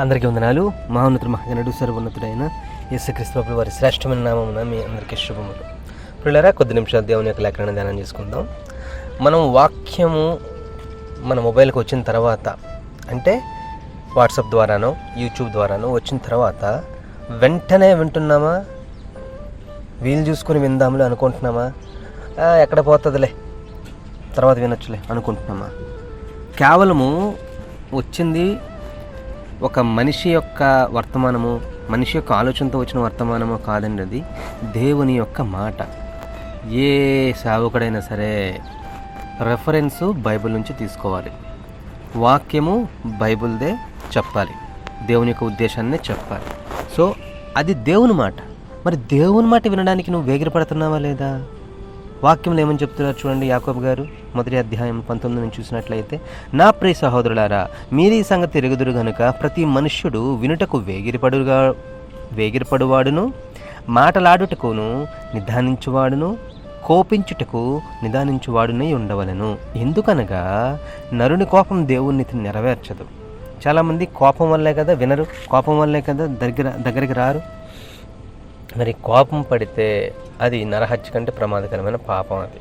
అందరికీ వందనాలు. మహోన్నతుడు మహాగణుడు సర్వోన్నతుడైన యేసుక్రీస్తు వారి శ్రేష్టమైన నామమున మీ అందరికీ శుభములు. పిల్లరా కొద్ది నిమిషాలు దేవుని యొక్క లేఖనాన్ని ధ్యానం చేసుకుందాం. మనం వాక్యము మన మొబైల్కి వచ్చిన తర్వాత అంటే వాట్సాప్ ద్వారానో యూట్యూబ్ ద్వారానో వచ్చిన తర్వాత వెంటనే వింటున్నామా? వీలు చూసుకొని విందాంలే అనుకుంటున్నామా? ఎక్కడ పోతుందిలే. తర్వాత వినొచ్చులే అనుకుంటున్నామా? కేవలము వచ్చింది ఒక మనిషి యొక్క వర్తమానము మనిషి యొక్క ఆలోచనతో వచ్చిన వర్తమానము కాదండి అది దేవుని యొక్క మాట. ఏ సేవకుడైనా సరే రెఫరెన్సు బైబిల్ నుంచి తీసుకోవాలి. వాక్యము బైబిల్దే చెప్పాలి. దేవుని యొక్క ఉద్దేశాన్ని చెప్పాలి. సో అది దేవుని మాట. మరి దేవుని మాట వినడానికి నువ్వు వేగిరపడుతున్నావా లేదా? వాక్యంలో ఏమని చెప్తున్నారు చూడండి యాకోబ్ గారు. మొదటి అధ్యాయం పంతొమ్మిది నుంచి చూసినట్లయితే నా ప్రియ సహోదరులారా మీరీ సంగతి ఎరుగుదురు గనుక ప్రతి మనుష్యుడు వినుటకు వేగిరిపడుగా వేగిరపడువాడును మాటలాడుటకును నిదానించువాడును కోపించుటకు నిదానించువాడునై ఉండవలెను. ఎందుకనగా నరుని కోపం దేవుని నెరవేర్చదు. చాలామంది కోపం వల్లే కదా వినరు కోపం వల్లే కదా దగ్గర దగ్గరికి రారు. మరి కోపం పడితే అది నరహత్య కంటే ప్రమాదకరమైన పాపం అది.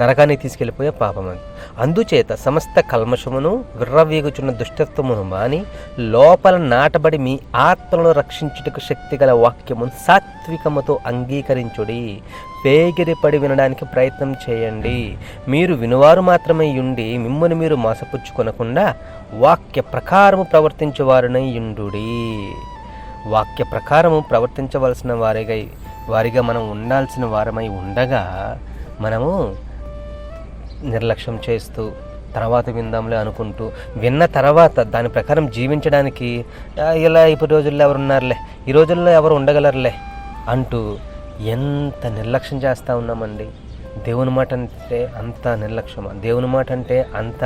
నరకానికి తీసుకెళ్ళిపోయే పాపం అందుచేత సమస్త కల్మషమును విర్రవీగుచున్న దుష్టత్వమును మాని లోపల నాటబడి మీ ఆత్మలను రక్షించుటకు శక్తిగల వాక్యమును సాత్వికముతో అంగీకరించుడి. పేగిరిపడి వినడానికి ప్రయత్నం చేయండి. మీరు వినువారు మాత్రమే ఉండి మిమ్మల్ని మీరు మోసపుచ్చుకొనకుండా వాక్య ప్రకారము ప్రవర్తించేవారునై ఉండుడి వాక్య ప్రకారము ప్రవర్తించవలసిన వారిగా వారిగా మనం ఉండాల్సిన వారమై ఉండగా మనము నిర్లక్ష్యం చేస్తూ తర్వాత విందాంలే అనుకుంటూ విన్న తర్వాత దాని ప్రకారం జీవించడానికి ఇలా ఇప్పుడు రోజుల్లో ఎవరు ఉన్నారులే ఈ రోజుల్లో ఎవరు ఉండగలరులే? అంటూ ఎంత నిర్లక్ష్యం చేస్తూ ఉన్నామండి. దేవుని మాట అంటే అంత నిర్లక్ష్యమా? దేవుని మాట అంటే అంత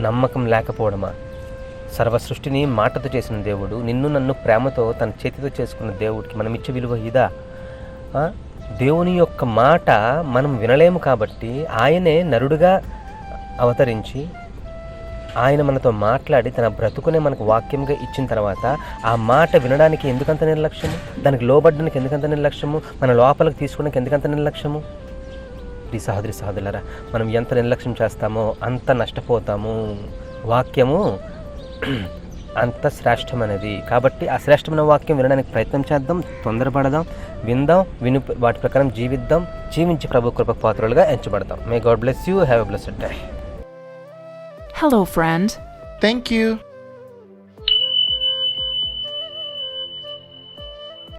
నమ్మకం లేకపోవడమా? సర్వ సృష్టిని మాటతో చేసిన దేవుడు నిన్ను నన్ను ప్రేమతో తన చేతితో చేసుకున్న దేవుడికి మనం ఇచ్చే విలువ ఇదా? దేవుని యొక్క మాట మనం వినలేము కాబట్టి ఆయనే నరుడుగా అవతరించి ఆయన మనతో మాట్లాడి తన బ్రతుకునే మనకు వాక్యంగా ఇచ్చిన తర్వాత ఆ మాట వినడానికి ఎందుకంత నిర్లక్ష్యము? దానికి లోబడ్డానికి ఎందుకంత నిర్లక్ష్యము? మన లోపలికి తీసుకోవడానికి ఎందుకంత నిర్లక్ష్యము? ఈ సహోదరి సహోదరులరా మనం ఎంత నిర్లక్ష్యం చేస్తామో అంత నష్టపోతాము. వాక్యము అంత శ్రేష్టమైనది కాబట్టి ఆ శ్రేష్టమైన వాక్యం వినడానికి ప్రయత్నం చేద్దాం తొందరపడదాం విందాం విను వాటి ప్రకారం జీవిద్దాం జీవించి ప్రభు కృప పాత్రలుగా ఎంచబడతాం may God bless you have a blessed day Hello, friend. Thank you.